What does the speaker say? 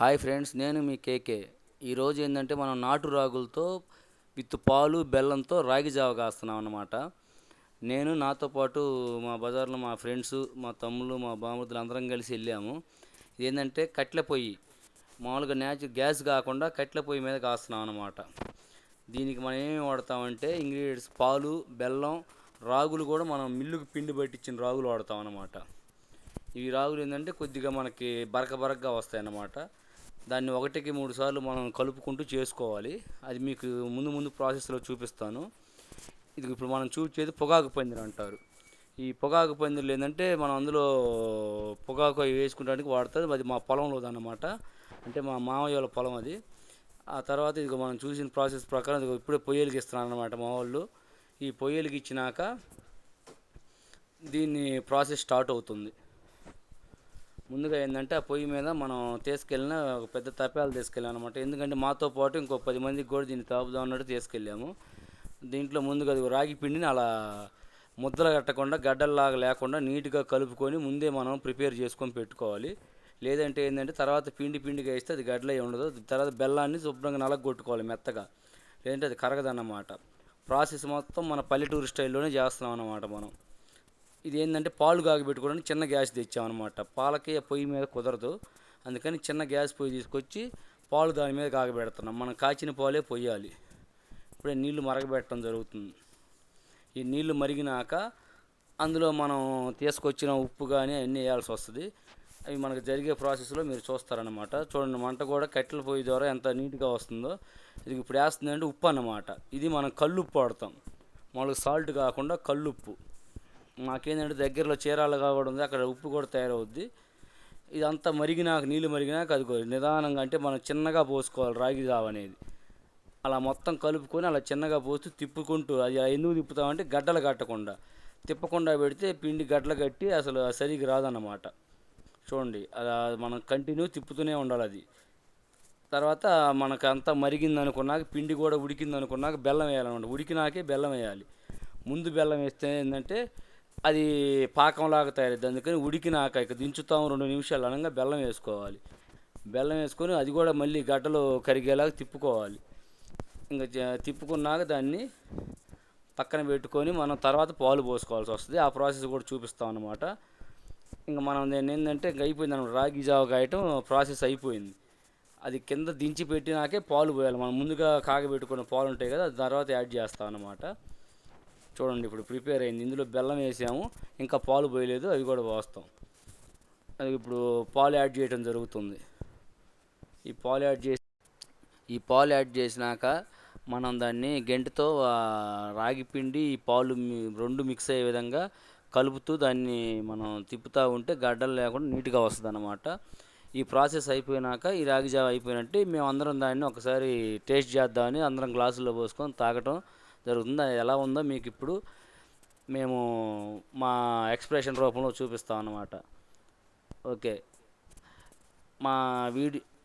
Hi friends నేను మీ కేకే. ఈరోజు ఏంటంటే మనం నాటు రాగులతో విత్ పాలు బెల్లంతో రాగి జావ కాస్తున్నాం అన్నమాట. నేను నాతో పాటు మా బజార్లో మా ఫ్రెండ్స్ మా తమ్ముళ్ళు మా బామృతులు అందరం కలిసి వెళ్ళాము. ఏంటంటే కట్ల పొయ్యి. మామూలుగా న్యాచు గ్యాస్ కాకుండా కట్ల పొయ్యి మీద కాస్తున్నాం అన్నమాట. దీనికి మనం ఏమేమి వాడతామంటే ఇంగ్రీడియంట్స్ పాలు బెల్లం రాగులు కూడా మనం మిల్లుకు పిండి పట్టించిన రాగులు వాడతాం అన్నమాట. ఈ రాగులు ఏంటంటే కొద్దిగా మనకి బరక బరకగా వస్తాయి అన్నమాట దాన్ని ఒకటికి మూడు సార్లు మనం కలుపుకుంటూ చేసుకోవాలి. అది మీకు ముందు ముందు ప్రాసెస్లో చూపిస్తాను. ఇది ఇప్పుడు మనం చూసేది పొగాకు పందిరి అంటారు. ఈ పొగాకు పందిరులు ఏంటంటే మనం అందులో పొగాకు అవి వేసుకుంటానికి వాడుతుంది అది మా పొలంలో అన్నమాట. అంటే మా మామయ్య వాళ్ళ పొలం అది. ఆ తర్వాత ఇది మనం చూసిన ప్రాసెస్ ప్రకారం ఇది ఇప్పుడే పొయ్యలకి ఇస్తున్నాను అనమాట మా వాళ్ళు. ఈ పొయ్యలకి ఇచ్చినాక దీన్ని ప్రాసెస్ స్టార్ట్ అవుతుంది. ముందుగా ఏంటంటే ఆ పొయ్యి మీద మనం తీసుకెళ్ళిన ఒక పెద్ద తపాలు తీసుకెళ్ళాం అనమాట ఎందుకంటే మాతో పాటు ఇంకో పది మందికి కూడా దీన్ని తాపుదాం అన్నట్టు తీసుకెళ్ళాము. దీంట్లో ముందుగా అది రాగి పిండిని అలా ముద్దలు కట్టకుండా గడ్డల్లాగా లేకుండా నీట్గా కలుపుకొని ముందే మనం ప్రిపేర్ చేసుకొని పెట్టుకోవాలి. లేదంటే ఏంటంటే తర్వాత పిండి పిండిగా వేస్తే అది గడ్డలే ఉండదు. తర్వాత బెల్లాన్ని శుభ్రంగా నలగొట్టుకోవాలి మెత్తగా. లేదంటే అది కరగదన్నమాట. ప్రాసెస్ మొత్తం మన పల్లెటూరు స్టైల్లోనే చేస్తున్నాం అన్నమాట మనం. ఇది ఏంటంటే పాలు కాగబెట్టుకోవడానికి చిన్న గ్యాస్ తెచ్చామన్నమాట. పాలకి పొయ్యి మీద కుదరదు. అందుకని చిన్న గ్యాస్ పొయ్యి తీసుకొచ్చి పాలు దాని మీద కాగబెడుతున్నాం. మనం కాచిన పాలే పొయ్యాలి. ఇప్పుడే నీళ్ళు మరగబెట్టడం జరుగుతుంది. ఈ నీళ్ళు మరిగినాక అందులో మనం తీసుకొచ్చిన ఉప్పు కానీ అన్నీ వేయాల్సి వస్తుంది. అవి మనకు జరిగే ప్రాసెస్లో మీరు చూస్తారనమాట చూడండి మంట కూడా కట్టెల పొయ్యి ద్వారా ఎంత నీట్గా వస్తుందో. ఇది ఇప్పుడు వేస్తుందంటే ఉప్పు అన్నమాట. ఇది మనం కల్లుప్పు వాడతాం. మనకు సాల్ట్ కాకుండా కల్లుప్పు. మాకేంటంటే దగ్గరలో చీరాలుగా కూడా ఉంది అక్కడ ఉప్పు కూడా తయారవుద్ది. ఇదంతా మరిగినాక నీళ్ళు మరిగినాక అది నిదానంగా అంటే మనం చిన్నగా పోసుకోవాలి రాగి జావ అనేది. అలా మొత్తం కలుపుకొని అలా చిన్నగా పోస్తూ తిప్పుకుంటూ అది ఎందుకు తిప్పుతామంటే గడ్డలు కట్టకుండా. తిప్పకుండా పెడితే పిండి గడ్డలు కట్టి అసలు సరిగ్గా రాదన్నమాట. చూడండి అలా మనం కంటిన్యూ తిప్పుతూనే ఉండాలి అది. తర్వాత మనకు అంతా మరిగింది అనుకున్నాక పిండి కూడా ఉడికింది అనుకున్నాక బెల్లం వేయాలన్నమాట. ఉడికినాకే బెల్లం వేయాలి. ముందు బెల్లం వేస్తే ఏంటంటే అది పాకంలాగా తయారైద్ది. అందుకని ఉడికినాక ఇక దించుతాం రెండు నిమిషాలు అనగా బెల్లం వేసుకోవాలి. బెల్లం వేసుకొని అది కూడా మళ్ళీ గడ్డలు కరిగేలాగా తిప్పుకోవాలి. ఇంకా తిప్పుకున్నాక దాన్ని పక్కన పెట్టుకొని మనం తర్వాత పాలు పోసుకోవాల్సి వస్తుంది. ఆ ప్రాసెస్ కూడా చూపిస్తాం అనమాట ఇంకా మనం నేను ఏంటంటే ఇంకా అయిపోయింది అనమాట రాగి జావ కాయటం ప్రాసెస్ అయిపోయింది. అది కింద దించి పెట్టినాకే పాలు పోయాలి. మనం ముందుగా కాగబెట్టుకున్న పాలు ఉంటాయి కదా తర్వాత యాడ్ చేస్తాం అనమాట చూడండి ఇప్పుడు ప్రిపేర్ అయింది. ఇందులో బెల్లం వేసాము. ఇంకా పాలు పోయలేదు. అవి కూడా పోస్తాం. అది ఇప్పుడు పాలు యాడ్ చేయడం జరుగుతుంది. ఈ పాలు యాడ్ చేసి ఈ పాలు యాడ్ చేసినాక మనం దాన్ని గెంటతో రాగి పిండి ఈ పాలు రెండు మిక్స్ అయ్యే విధంగా కలుపుతూ దాన్ని మనం తిప్పుతూ ఉంటే గడ్డలు లేకుండా నీట్గా వస్తుంది అన్నమాట ఈ ప్రాసెస్ అయిపోయినాక ఈ రాగి జావ అయిపోయినట్టు మేము అందరం దాన్ని ఒకసారి టేస్ట్ చేద్దామని అందరం గ్లాసుల్లో పోసుకొని తాగటం జరుగుతుంది? ఎలా ఉందో మీకు ఇప్పుడు మేము మా ఎక్స్ప్రెషన్ రూపంలో చూపిస్తాం అన్నమాట ఓకే. మా వీడియో